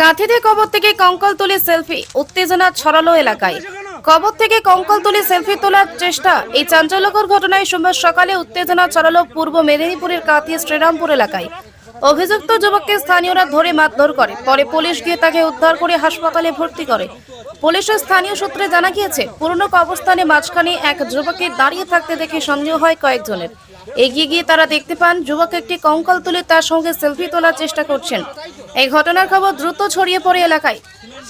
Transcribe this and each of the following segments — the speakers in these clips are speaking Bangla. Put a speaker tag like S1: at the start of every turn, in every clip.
S1: কাঁথিতে কবর থেকে কঙ্কল তুলে সেলফি, উত্তেজনা ছড়ালো এলাকায়। কবর থেকে কঙ্কল তুলে সেলফি তোলার চেষ্টা, এই চাঞ্চল্যকর ঘটনায় সোমবার সকালে উত্তেজনা ছড়ালো পূর্ব মেদিনীপুরের কাঁথি শ্রীরামপুর এলাকায়। অভিযুক্ত যুবককে স্থানীয়রা ধরে মারধর করে, পরে পুলিশ গিয়ে তাকে উদ্ধার করে হাসপাতালে ভর্তি করে। পুলিশের স্থানীয় সূত্রে জানা গিয়েছে, পুরনো কবরস্থানে মাঝখানে এক যুবককে দাঁড়িয়ে থাকতে দেখে সন্দেহ হয় কয়েকজনের। এগিয়ে গিয়ে তারা দেখতে পান, যুবক একটি কঙ্কাল তুলে তার সঙ্গে সেলফি তোলার চেষ্টা করছেন। এই ঘটনার খবর দ্রুত ছড়িয়ে পড়ে এলাকায়।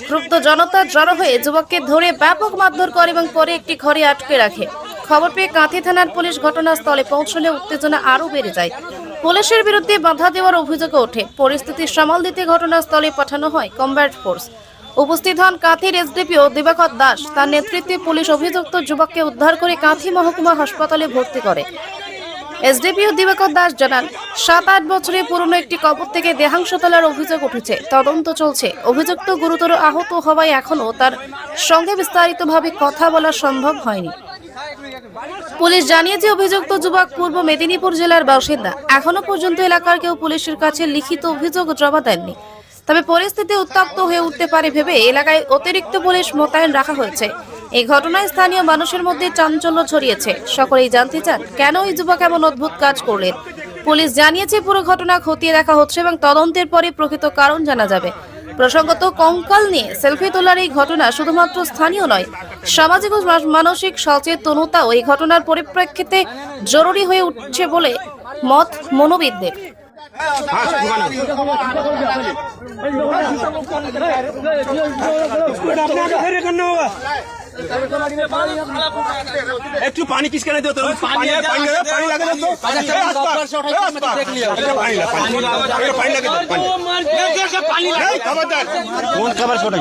S1: ক্রুব্ধ জনতা জড়ো হয়ে যুবককে ধরে ব্যাপক মারধর করে এবং পরে একটি ঘরে আটকে রাখে। খবর পেয়ে কাঁথি থানার পুলিশ ঘটনাস্থলে পৌঁছলে উত্তেজনা আরও বেড়ে যায়। পুলিশের বিরুদ্ধে বাধা দেওয়ার অভিযোগ ওঠে। পরিস্থিতি সামাল দিতে ঘটনাস্থলে পাঠানো হয় কমব্যাট ফোর্স। উপস্থিত হন কাঁথির এসডিপিও দিবাকর দাস। তার নেতৃত্বে পুলিশ অভিযুক্ত যুবককে উদ্ধার করে কাঁথি মহকুমা হাসপাতালে ভর্তি করে। এসডিপিও দিবাকর দাস জানান, সাত আট বছরে পুরনো একটি কবর থেকে দেহাংশ তোলার অভিযোগ উঠেছে। তদন্ত চলছে। অভিযুক্ত গুরুতর আহত হওয়ায় এখনও তার সঙ্গে বিস্তারিতভাবে কথা বলা সম্ভব হয়নি। পুলিশ জানিয়েছে, অভিযুক্ত যুবক পূর্ব মেদিনীপুর জেলার বাসিন্দা। এখনও পর্যন্ত এলাকার কেউ পুলিশের কাছে লিখিত অভিযোগ জমা দেননি। তবে পরিস্থিতি উত্তপ্ত হয়ে উঠতে পারে ভেবে এলাকায় অতিরিক্ত পুলিশ মোতায়েন রাখা হয়েছে। এই ঘটনায় স্থানীয় মানুষের মধ্যে চাঞ্চল্য ছড়িয়েছে। সকলেই জানতে চান, কেন এই যুবক এমন অদ্ভুত কাজ করলেন? পুলিশ জানিয়েছে, পুরো ঘটনা খতিয়ে দেখা হচ্ছে এবং তদন্তের পরে প্রকৃত কারণ জানা যাবে। প্রসঙ্গত, কঙ্কাল নিয়ে সেলফি তোলার এই ঘটনা শুধুমাত্র স্থানীয় নয়, সামাজিক ও মানসিক সচেতনতাও এই ঘটনার পরিপ্রেক্ষিতে জরুরি হয়ে উঠছে বলে মত মনোবিদদের।
S2: होगा একটু পানি কিসকে नहीं देते पानी है पानी है पानी लगे दो पानी पानी लगे पानी पानी लगे पानी खबरदार कौन खबर छोड़े